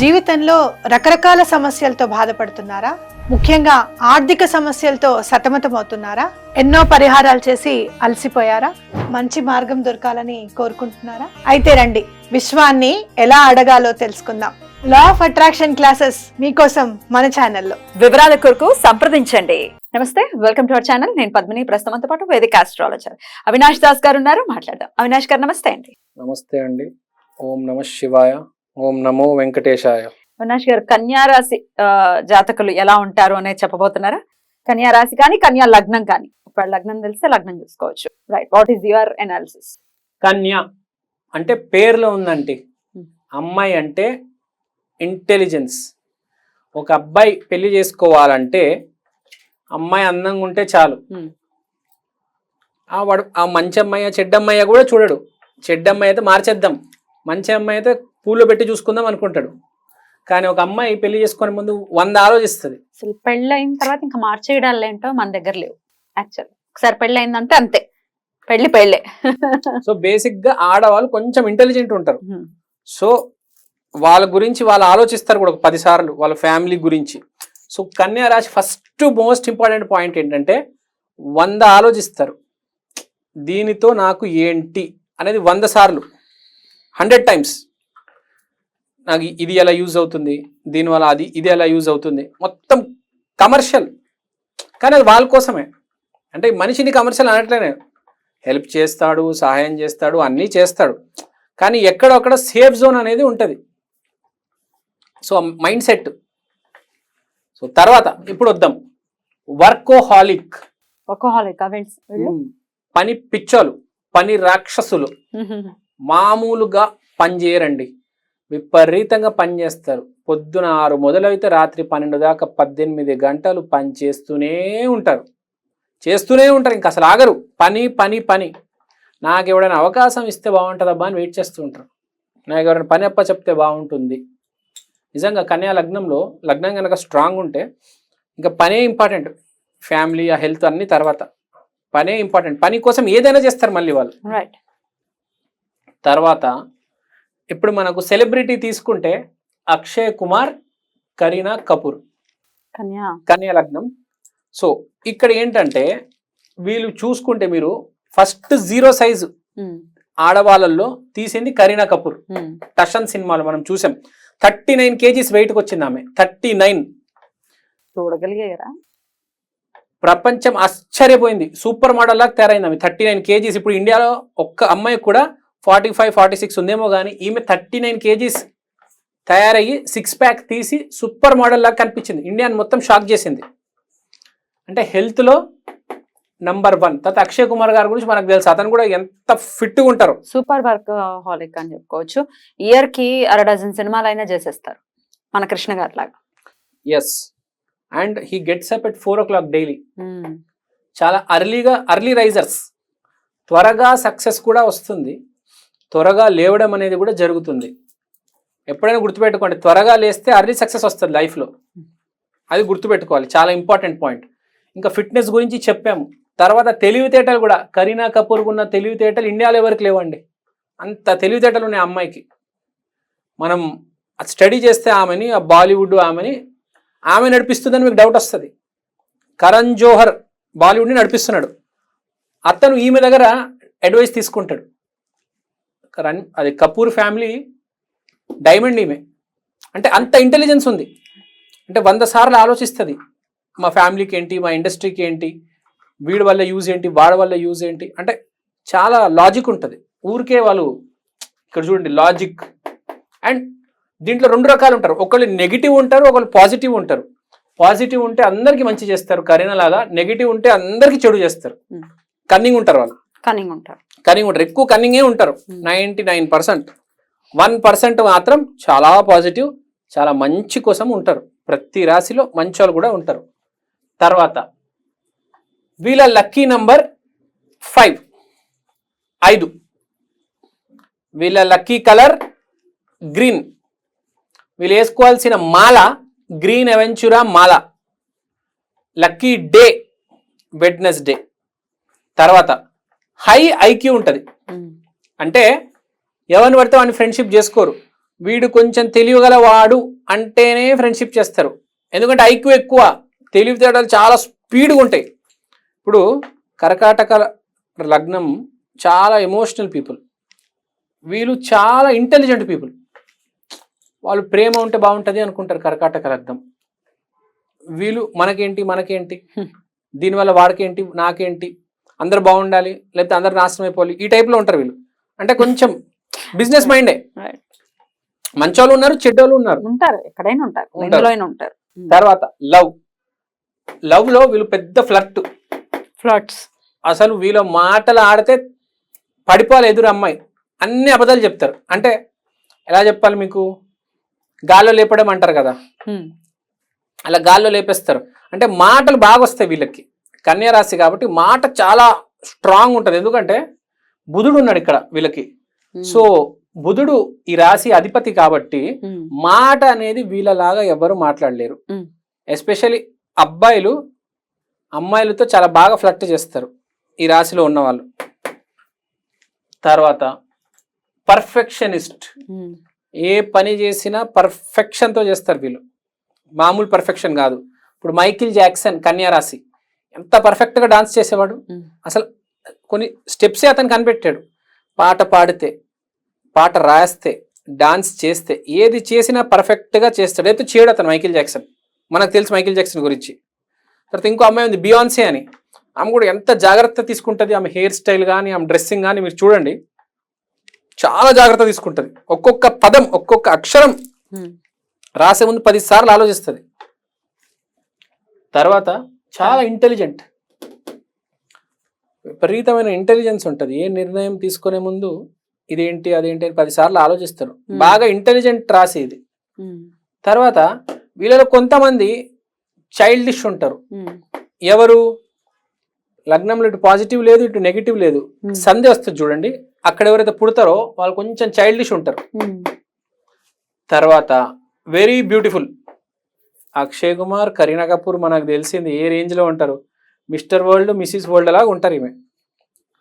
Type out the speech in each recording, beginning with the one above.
జీవితంలో రకరకాల సమస్యలతో బాధపడుతున్నారా? ముఖ్యంగా ఆర్థిక సమస్యలతో సతమతమవుతున్నారా? ఎన్నో పరిహారాలు చేసి అలసిపోయారా? మంచి మార్గం దొరకాలని కోరుకుంటున్నారా? అయితే రండి విశ్వాన్ని ఎలా అడగాలో తెలుసుకుందాం. లా ఆఫ్ అట్రాక్షన్ క్లాసెస్ మీకోసం మన ఛానల్లో. వివరాల కొరకు సంప్రదించండి. నమస్తే వెల్కమ్ టు అవర్ ఛానల్ నేను పద్మిని ప్రస్తుతంతో పాటు వేదిక ఆస్ట్రాలజర్ అవినాష్ దాస్ గారు ఉన్నారు మాట్లాడదాం. అవినాష్ గారు నమస్తే అండి. నమస్తే అండి. ఓం నమ శివాయ. ఓం నమో వెంకటేశాయ. అవినాష్ గారు కన్యా రాశి ఆ, జాతకులు ఎలా ఉంటారు అనేది చెప్పబోతున్నారా? కన్యా రాశి కానీ కన్యా లగ్నం కానీ. ఇప్పుడు లగ్నం తెలిస్తే లగ్నం చూసుకోవచ్చు. Right what is your analysis కన్య అంటే పేర్లో ఉందండి. Hmm. అమ్మాయి అంటే ఇంటెలిజెన్స్ ఒక అబ్బాయి పెళ్ళి చేసుకోవాలంటే అమ్మాయి అందంగా ఉంటే చాలు. Hmm. ఆ వాడు ఆ మంచి అమ్మాయి చెడ్డ అమ్మాయి కూడా చూడడు. చెడ్డ అమ్మాయి అయితే మార్చేద్దాం. మంచి అమ్మాయి అయితే పూలు పెట్టి చూసుకుందాం అనుకుంటాడు. కానీ ఒక అమ్మాయి పెళ్ళి చేసుకునే ముందు వంద ఆలోచిస్తుంది. అసలు పెళ్ళి అయిన తర్వాత ఇంకా మార్చేయడాలు ఏంటో మన దగ్గర లేవు. యాక్చువల్ ఒకసారి పెళ్ళి అయిందంటే అంతే. పెళ్ళి పెళ్ళే. సో బేసిక్గా ఆడవాళ్ళు కొంచెం ఇంటెలిజెంట్ ఉంటారు. సో వాళ్ళ గురించి వాళ్ళు ఆలోచిస్తారు కూడా ఒక పది సార్లు వాళ్ళ ఫ్యామిలీ గురించి. సో కన్యా రాశి ఫస్ట్ మోస్ట్ ఇంపార్టెంట్ పాయింట్ ఏంటంటే వంద ఆలోచిస్తారు. దీనితో నాకు ఏంటి అనేది వంద సార్లు. Hundred times. నాకు ఇది ఎలా యూజ్ అవుతుంది? దీనివల్ల అది ఇది ఎలా యూజ్ అవుతుంది? మొత్తం కమర్షియల్. కానీ అది వాళ్ళ కోసమే. అంటే మనిషిని కమర్షియల్ అనట్లేనే. హెల్ప్ చేస్తాడు సహాయం చేస్తాడు అన్నీ చేస్తాడు. కానీ ఎక్కడొక్కడ సేఫ్ జోన్ అనేది ఉంటుంది. So mind set. సో తర్వాత ఇప్పుడు వద్దాం. వర్కోహాలిక్. వెళ్ళు. పని పిచ్చోలు పని రాక్షసులు. మామూలుగా పని చేయరండి. విపరీతంగా పని చేస్తారు. పొద్దున ఆరు మొదలైతే రాత్రి పన్నెండు దాకా పద్దెనిమిది గంటలు పని చేస్తూనే ఉంటారు. చేస్తూనే ఉంటారు. ఇంకా అసలు ఆగరు. పని పని పని. నాకు ఎవడైనా అవకాశం ఇస్తే బాగుంటుందబ్బా అని వెయిట్ చేస్తూ ఉంటారు. నాకు ఎవరైనా పని అప్ప చెప్తే బాగుంటుంది. నిజంగా కన్యా లగ్నంలో లగ్నం కనుక స్ట్రాంగ్ ఉంటే ఇంకా పనే ఇంపార్టెంట్. ఫ్యామిలీ ఆ హెల్త్ అన్ని తర్వాత. పనే ఇంపార్టెంట్. పని కోసం ఏదైనా చేస్తారు మళ్ళీ వాళ్ళు. రైట్ తర్వాత ఇప్పుడు మనకు సెలబ్రిటీ తీసుకుంటే అక్షయ్ కుమార్ కరీనా కపూర్. కన్యా. కన్యా లగ్నం. సో ఇక్కడ ఏంటంటే వీళ్ళు చూసుకుంటే మీరు ఫస్ట్ జీరో సైజు ఆడవాళ్ళల్లో తీసింది కరీనా కపూర్. టషన్ సినిమాలో మనం చూసాం. థర్టీ నైన్ కేజీస్ వెయిట్కి వచ్చింది ఆమె. Thirty nine. చూడగలిగారా? ప్రపంచం ఆశ్చర్యపోయింది. సూపర్ మోడల్ లాగా తయారైంది ఆమె. Thirty nine KGs. ఇప్పుడు ఇండియాలో ఒక్క అమ్మాయి కూడా ఫార్టీ ఫైవ్ ఫార్టీ సిక్స్ ఉందేమో కానీ ఈమె థర్టీ నైన్ కేజీస్ తయారయ్యి సిక్స్ ప్యాక్ తీసి సూపర్ మోడల్ లాగా కనిపించింది. ఇండియాని మొత్తం షాక్ చేసింది. అంటే హెల్త్లో నంబర్ వన్. తర్వాత అక్షయ్ కుమార్ గారి గురించి మనకు తెలుసు. అతను కూడా ఎంత ఫిట్గా ఉంటారు. సూపర్ వర్క్ హాలిక్ అని చెప్పుకోవచ్చు. ఇయర్కి అర డజన్ సినిమాలు అయినా చేసేస్తారు. మన కృష్ణ గారి లాగా. Yes and he gets up at four o'clock daily చాలా అర్లీగా అర్లీ రైజర్స్ త్వరగా సక్సెస్ కూడా వస్తుంది. త్వరగా లేవడం అనేది కూడా జరుగుతుంది. ఎప్పుడైనా గుర్తుపెట్టుకోండి త్వరగా లేస్తే అర్లీ సక్సెస్ వస్తుంది లైఫ్లో అది గుర్తుపెట్టుకోవాలి చాలా ఇంపార్టెంట్ పాయింట్ ఇంకా ఫిట్నెస్ గురించి చెప్పాము. తర్వాత తెలివితేటలు కూడా కరీనా కపూర్కు ఉన్న తెలివితేటలు ఇండియాలో ఎవరికి లేవండి. అంత తెలివితేటలు ఉన్నాయి అమ్మాయికి. మనం స్టడీ చేస్తే ఆమెని ఆ బాలీవుడ్ ఆమెని ఆమె నడిపిస్తుందని మీకు డౌట్ వస్తుంది. కరణ్ జోహర్ బాలీవుడ్ని నడిపిస్తున్నాడు. అతను ఈమె దగ్గర అడ్వైస్ తీసుకుంటాడు. కరణ్ అది కపూర్ ఫ్యామిలీ డైమండ్ ఈమె అంటే అంత ఇంటెలిజెన్స్ ఉంది. అంటే వంద సార్లు ఆలోచిస్తుంది. మా ఫ్యామిలీకి ఏంటి మా ఇండస్ట్రీకి ఏంటి వీడి వల్ల యూజ్ ఏంటి వాడి వల్ల యూజ్ ఏంటి అంటే చాలా లాజిక్ ఉంటుంది. ఊరికే వాళ్ళు ఇక్కడ చూడండి లాజిక్ అండ్ దీంట్లో రెండు రకాలు ఉంటారు. ఒకళ్ళు నెగిటివ్ ఉంటారు ఒకళ్ళు పాజిటివ్ ఉంటారు. పాజిటివ్ ఉంటే అందరికీ మంచి చేస్తారు కరీనా లాగా నెగిటివ్ ఉంటే అందరికీ చెడు చేస్తారు. కన్నింగ్ ఉంటారు వాళ్ళు. కనింగ్ ఉంటారు. కన్నింగ్ ఉంటారు ఎక్కువ కన్నింగే ఉంటారు. Ninety nine percent. One percent మాత్రం చాలా పాజిటివ్ చాలా మంచి కోసం ఉంటారు. ప్రతి రాశిలో మంచి వాళ్ళు కూడా ఉంటారు. తర్వాత వీళ్ళ లక్కీ నంబర్ ఫైవ్ ఐదు. వీళ్ళ లక్కీ కలర్ గ్రీన్. వీళ్ళు వేసుకోవాల్సిన మాల గ్రీన్ అవెంచురా మాల. Lucky day Wednesday. తర్వాత హై ఐక్యూ ఉంటుంది. అంటే ఎవరిని పడితే వాడిని ఫ్రెండ్షిప్ చేసుకోరు. వీడు కొంచెం తెలియగల వాడు అంటేనే ఫ్రెండ్షిప్ చేస్తారు. ఎందుకంటే ఐక్యూ ఎక్కువ తెలివితేటలు చాలా స్పీడ్గా ఉంటాయి. ఇప్పుడు కర్కాటక లగ్నం చాలా ఎమోషనల్ పీపుల్ వీళ్ళు చాలా ఇంటెలిజెంట్ పీపుల్ వాళ్ళు ప్రేమ ఉంటే బాగుంటుంది అనుకుంటారు కర్కాటక లగ్నం. వీళ్ళు మనకేంటి మనకేంటి. దీనివల్ల వాడికేంటి నాకేంటి? అందరు బాగుండాలి లేకపోతే అందరు నాశనం అయిపోవాలి. ఈ టైప్లో ఉంటారు వీళ్ళు. అంటే కొంచెం బిజినెస్ మైండే. మంచోళ్ళు ఉన్నారు చెడ్డోళ్ళు ఉన్నారు. ఉంటారు ఎక్కడైనా ఉంటారు. ఉంటారు. తర్వాత లవ్. లవ్లో వీళ్ళు పెద్ద ఫ్లర్ట్ ఫ్లట్స్ అసలు వీళ్ళ మాటలు ఆడితే పడిపోవాలి ఎదురు అమ్మాయి. అన్ని అబద్ధాలు చెప్తారు. అంటే ఎలా చెప్పాలి మీకు? గాల్లో లేపడం అంటారు కదా. అలా గాల్లో లేపేస్తారు. అంటే మాటలు బాగా వస్తాయి వీళ్ళకి. కన్యా రాశి కాబట్టి మాట చాలా స్ట్రాంగ్ ఉంటుంది. ఎందుకంటే బుధుడు ఉన్నాడు ఇక్కడ వీళ్ళకి. సో బుధుడు ఈ రాశి అధిపతి కాబట్టి మాట అనేది వీళ్ళలాగా ఎవరు మాట్లాడలేరు. ఎస్పెషల్లీ అబ్బాయిలు అమ్మాయిలతో చాలా బాగా ఫ్లర్ట్ చేస్తారు ఈ రాశిలో ఉన్న వాళ్ళు తర్వాత పర్ఫెక్షనిస్ట్. ఏ పని చేసినా పర్ఫెక్షన్తో చేస్తారు వీళ్ళు. మామూలు పర్ఫెక్షన్ కాదు. ఇప్పుడు మైకిల్ జాక్సన్ కన్యా రాశి ఎంత పర్ఫెక్ట్గా డాన్స్ చేసేవాడు. అసలు కొన్ని స్టెప్సే అతను కనిపెట్టాడు. పాట పాడితే పాట రాస్తే డాన్స్ చేస్తే ఏది చేసినా పర్ఫెక్ట్గా చేస్తాడు. అయితే చేయడు అతను మైకిల్ జాక్సన్ మనకు తెలుసు మైకిల్ జాక్సన్ గురించి. తర్వాత ఇంకో అమ్మాయి ఉంది బియాన్సే అని. ఆమె కూడా ఎంత జాగ్రత్త తీసుకుంటుంది? ఆమె హెయిర్ స్టైల్ కానీ ఆమె డ్రెస్సింగ్ కానీ మీరు చూడండి. చాలా జాగ్రత్త తీసుకుంటుంది. ఒక్కొక్క పదం ఒక్కొక్క అక్షరం రాసే ముందు పది సార్లు ఆలోచిస్తుంది. తర్వాత చాలా ఇంటెలిజెంట్ విపరీతమైన ఇంటెలిజెన్స్ ఉంటుంది. ఏ నిర్ణయం తీసుకునే ముందు ఇదేంటి అదేంటి అని పది సార్లు ఆలోచిస్తారు. Hmm. బాగా ఇంటెలిజెంట్ రాసి ఇది తర్వాత వీళ్ళలో కొంతమంది చైల్డిష్ ఉంటారు. ఎవరు? లగ్నంలో ఇటు పాజిటివ్ లేదు ఇటు నెగిటివ్ లేదు. సంధి వస్తుంది చూడండి. అక్కడ ఎవరైతే పుడతారో వాళ్ళు కొంచెం చైల్డిష్ ఉంటారు. తర్వాత వెరీ బ్యూటిఫుల్ అక్షయ్ కుమార్ కరీనా కపూర్ మనకు తెలిసింది ఏ రేంజ్లో ఉంటారు? మిస్టర్ వరల్డ్ మిస్సిస్ వరల్డ్ లాగా ఉంటారు ఈమె.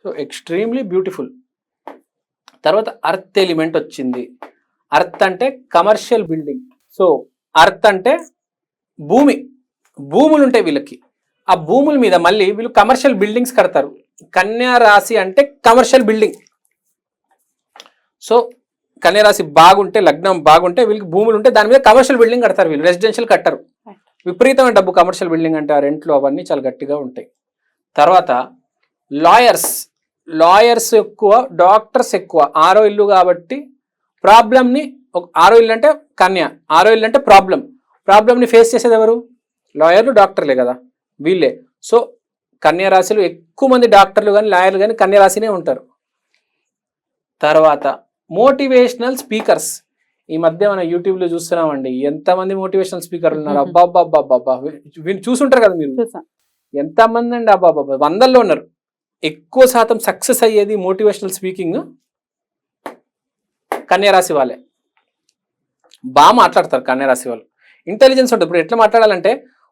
సో ఎక్స్ట్రీమ్లీ బ్యూటిఫుల్ తర్వాత అర్త్ ఎలిమెంట్ వచ్చింది. అర్త్ అంటే కమర్షియల్ బిల్డింగ్ సో అర్త్ అంటే భూమి. భూములు ఉంటాయి వీళ్ళకి. ఆ భూముల మీద మళ్ళీ వీళ్ళు కమర్షియల్ బిల్డింగ్స్ కడతారు. కన్యా రాశి అంటే కమర్షియల్ బిల్డింగ్ సో కన్యా రాశి బాగుంటే లగ్నం బాగుంటే వీళ్ళకి భూములు ఉంటే దాని మీద కమర్షియల్ బిల్డింగ్ కడతారు వీళ్ళు రెసిడెన్షియల్ కట్టరు. విపరీతమైన డబ్బు కమర్షియల్ బిల్డింగ్ అంటే ఆ రెంట్లు అవన్నీ చాలా గట్టిగా ఉంటాయి. తర్వాత లాయర్స్ లాయర్స్ ఎక్కువ డాక్టర్స్ ఎక్కువ. ఆరో ఇల్లు కాబట్టి ప్రాబ్లమ్ని ఆరో ఇల్లు అంటే కన్య ఆరో ఇల్లు అంటే ప్రాబ్లం ప్రాబ్లమ్ని ఫేస్ చేసేది ఎవరు? లాయర్లు డాక్టర్లే కదా వీళ్ళే. సో కన్యా రాశిలో ఎక్కువ మంది డాక్టర్లు కానీ లాయర్లు కానీ కన్యా రాశినే ఉంటారు. తర్వాత మోటివేషనల్ స్పీకర్స్. ఈ మధ్య మనం యూట్యూబ్లో చూస్తున్నామండి. ఎంతమంది మోటివేషనల్ స్పీకర్లు ఉన్నారు? అబ్బా అబ్బా అబ్బా అబ్బా వీళ్ళు చూసుంటారు కదా మీరు. ఎంతమంది అండి అబ్బా అబ్బా వందల్లో ఉన్నారు. ఎక్కువ శాతం సక్సెస్ అయ్యేది మోటివేషనల్ స్పీకింగ్ కన్యారాశి వాళ్ళే. బాగా మాట్లాడతారు కన్యారాశి వాళ్ళు. ఇంటెలిజెన్స్ ఉంటుంది. ఇప్పుడు ఎట్లా మాట్లాడాలంటే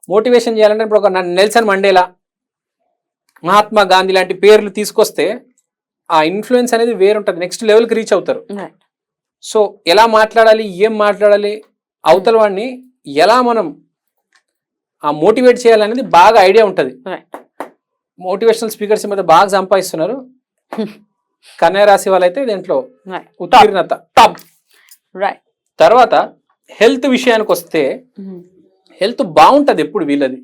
మోటివేషన్ చేయాలంటే ఇప్పుడు ఒక నెల్సన్ మండేలా మహాత్మా గాంధీ లాంటి పేర్లు తీసుకొస్తే ఆ ఇన్ఫ్లుయెన్స్ అనేది వేరుంటుంది. నెక్స్ట్ లెవెల్కి రీచ్ అవుతారు. సో ఎలా మాట్లాడాలి ఏం మాట్లాడాలి అవతల వాడిని ఎలా మనం ఆ మోటివేట్ చేయాలనేది బాగా ఐడియా ఉంటుంది. మోటివేషనల్ స్పీకర్స్ మీద బాగా సంపాదిస్తున్నారు. కన్యా రాశి వాళ్ళైతే దీంట్లో. ఉత్తీర్ణత. టాప్ రైట్ తర్వాత హెల్త్ విషయానికి వస్తే హెల్త్ బాగుంటది ఎప్పుడు వీళ్ళది.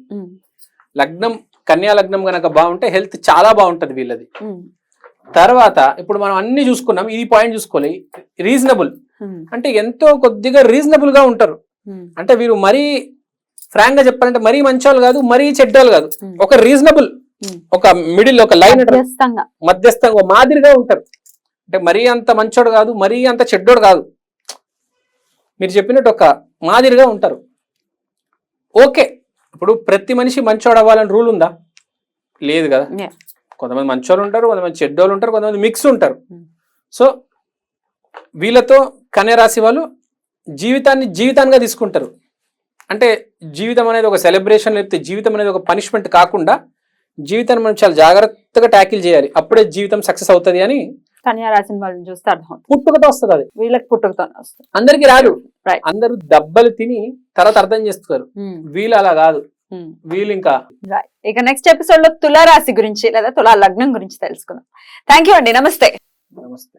లగ్నం కన్యా లగ్నం గనక బాగుంటే హెల్త్ చాలా బాగుంటది వీళ్ళది. తర్వాత ఇప్పుడు మనం అన్ని చూసుకున్నాం ఈ పాయింట్ చూసుకోవాలి. రీజనబుల్ అంటే ఎంతో కొద్దిగా రీజనబుల్గా ఉంటారు. అంటే వీరు మరీ ఫ్రాంక్గా చెప్పాలంటే మరీ మంచోళ్ళు కాదు మరీ చెడ్డోళ్ళు కాదు. ఒక రీజనబుల్ ఒక మిడిల్ ఒక లైన్ మధ్యస్థంగా. మాదిరిగా ఉంటారు. అంటే మరీ అంత మంచోడు కాదు మరీ అంత చెడ్డోడు కాదు. మీరు చెప్పినట్టు ఒక మాదిరిగా ఉంటారు. ఓకే. ఇప్పుడు ప్రతి మనిషి మంచోడు అవ్వాలని రూల్ ఉందా? లేదు కదా. కొంతమంది మంచోళ్ళు ఉంటారు కొంతమంది చెడ్డోళ్ళు ఉంటారు కొంతమంది మిక్స్ ఉంటారు. Hmm. సో వీళ్ళతో కన్యా రాశి వాళ్ళు జీవితాన్ని జీవితాన్నిగా తీసుకుంటారు. అంటే జీవితం అనేది ఒక సెలబ్రేషన్ లేకపోతే జీవితం అనేది ఒక పనిష్మెంట్ కాకుండా జీవితాన్ని మనం చాలా జాగ్రత్తగా ట్యాకిల్ చేయాలి. అప్పుడే జీవితం సక్సెస్ అవుతుంది అని కన్యా రాసిన వాళ్ళని చూస్తే అర్థం పుట్టుకతో వస్తుంది అది. వీళ్ళకి పుట్టుకతోనే వస్తుంది. అందరికి రాదు. అందరూ దెబ్బలు తిని తర్వాత అర్థం చేస్తారు వీళ్ళు అలా కాదు. వీళ్ళు ఇంకా. ఇక నెక్స్ట్ ఎపిసోడ్లో తులారాశి గురించి లేదా తులా లగ్నం గురించి తెలుసుకుందాం. థ్యాంక్ యూ అండి. నమస్తే. నమస్తే.